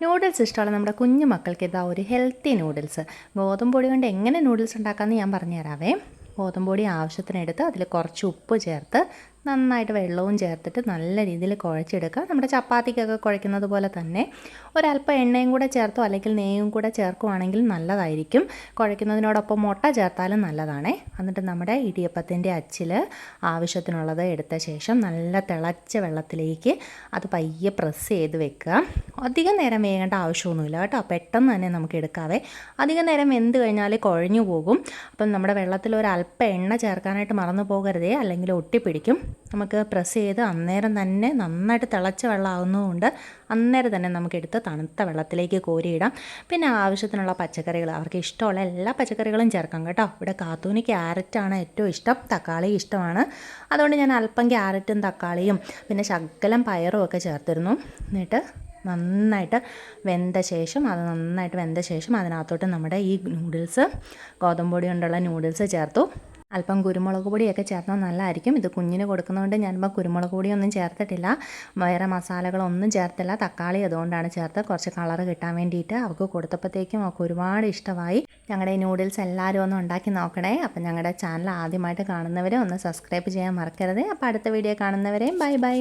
Noodles ഇഷ്ടമുള്ള നമ്മുടെ കുഞ്ഞു മക്കൾക്ക് ഇതാ ഒരു ഹെൽത്തി നൂഡിൽസ് ഗോതമ്പ് പൊടി കൊണ്ട് എങ്ങനെ നൂഡിൽസ് ഉണ്ടാക്കാമെന്ന് ഞാൻ പറഞ്ഞു തരാവേ ഗോതമ്പ് പൊടി ആവശ്യത്തിനെടുത്ത് അതിൽ കുറച്ച് ഉപ്പ് ചേർത്ത് നന്നായിട്ട് വെള്ളവും ചേർത്തിട്ട് നല്ല രീതിയിൽ കുഴച്ചെടുക്കുക. നമ്മുടെ ചപ്പാത്തിക്കൊക്കെ കുഴയ്ക്കുന്നത് പോലെ തന്നെ ഒരല്പം എണ്ണയും കൂടെ ചേർത്തോ അല്ലെങ്കിൽ നെയ്യും കൂടെ ചേർക്കുവാണെങ്കിൽ നല്ലതായിരിക്കും. കുഴയ്ക്കുന്നതിനോടൊപ്പം മുട്ട ചേർത്താലും നല്ലതാണേ. എന്നിട്ട് നമ്മുടെ ഇടിയപ്പത്തിന്റെ അച്ചിൽ ആവശ്യത്തിനുള്ളത് എടുത്ത ശേഷം നല്ല തിളച്ച വെള്ളത്തിലേക്ക് അത് പയ്യെ പ്രസ് ചെയ്ത് വെക്കുക. അധികം നേരം വേകേണ്ട ആവശ്യമൊന്നുമില്ല കേട്ടോ. പെട്ടെന്ന് തന്നെ നമുക്ക് എടുക്കാവേ. അധികം നേരം വെന്ത് കഴിഞ്ഞാൽ കുഴഞ്ഞു പോകും. അപ്പം നമ്മുടെ വെള്ളത്തിൽ ഒരു എണ്ണ ചേർക്കാനായിട്ട് മറന്നു പോകരുതേ. അല്ലെങ്കിൽ ഒട്ടിപ്പിടിക്കും. നമുക്ക് പ്രസ് ചെയ്ത് അന്നേരം തന്നെ നന്നായിട്ട് തിളച്ച വെള്ളമാകുന്നതുകൊണ്ട് അന്നേരം തന്നെ നമുക്കെടുത്ത് തണുത്ത വെള്ളത്തിലേക്ക് കോരിയിടാം. പിന്നെ ആവശ്യത്തിനുള്ള പച്ചക്കറികൾ അവർക്ക് ഇഷ്ടമുള്ള എല്ലാ പച്ചക്കറികളും ചേർക്കാം കേട്ടോ. ഇവിടെ കാത്തൂന് ക്യാരറ്റാണ് ഏറ്റവും ഇഷ്ടം തക്കാളി ഇഷ്ടമാണ്. അതുകൊണ്ട് ഞാൻ അല്പം ക്യാരറ്റും തക്കാളിയും പിന്നെ ശക്കലം പയറും ഒക്കെ ചേർത്തിരുന്നു. എന്നിട്ട് നന്നായിട്ട് വെന്ത ശേഷം അത് നന്നായിട്ട് വെന്ത ശേഷം അതിനകത്തോട്ട് നമ്മുടെ ഈ നൂഡിൽസ് ഗോതമ്പൊടി കൊണ്ടുള്ള നൂഡിൽസ് ചേർത്തു. അല്പം കുരുമുളക് പൊടിയൊക്കെ ചേർത്താൽ നല്ലതായിരിക്കും. ഇത് കുഞ്ഞിന് കൊടുക്കുന്നതുകൊണ്ട് ഞാനിപ്പോൾ കുരുമുളക് പൊടിയൊന്നും ചേർത്തിട്ടില്ല. വേറെ മസാലകളൊന്നും ചേർത്തില്ല. തക്കാളി അതുകൊണ്ടാണ് ചേർത്ത് കുറച്ച് കളർ കിട്ടാൻ വേണ്ടിയിട്ട് അവൾക്ക് കൊടുത്തപ്പോഴത്തേക്കും അവൾക്ക് ഒരുപാട് ഇഷ്ടമായി. ഞങ്ങളുടെ നൂഡിൽസ് എല്ലാവരും ഒന്ന് ഉണ്ടാക്കി നോക്കണേ. അപ്പം ഞങ്ങളുടെ ചാനൽ ആദ്യമായിട്ട് കാണുന്നവരെ ഒന്ന് സബ്സ്ക്രൈബ് ചെയ്യാൻ മറക്കരുത്. അപ്പോൾ അടുത്ത വീഡിയോ കാണുന്നവരെയും ബൈ ബൈ.